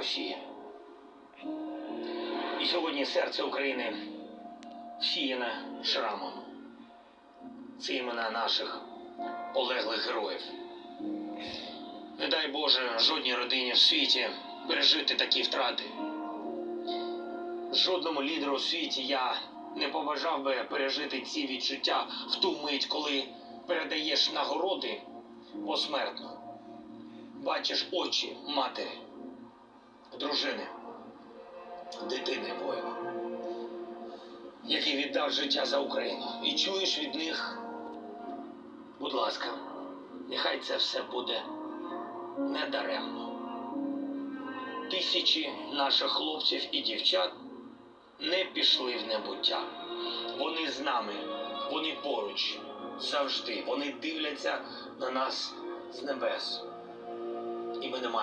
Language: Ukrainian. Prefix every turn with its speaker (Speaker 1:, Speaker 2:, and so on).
Speaker 1: Росії. І сьогодні серце України всіяне шрамом. Це імена наших полеглих героїв. Не дай Боже жодній родині в світі пережити такі втрати. Жодному лідеру у світі я не побажав би пережити ці відчуття в ту мить, коли передаєш нагороди посмертно. Бачиш очі матері, дружини, дитини воїна, який віддав життя за Україну. І чуєш від них, будь ласка, нехай це все буде недаремно. Тисячі наших хлопців і дівчат не пішли в небуття. Вони з нами, вони поруч завжди. Вони дивляться на нас з небес. І ми не маємо.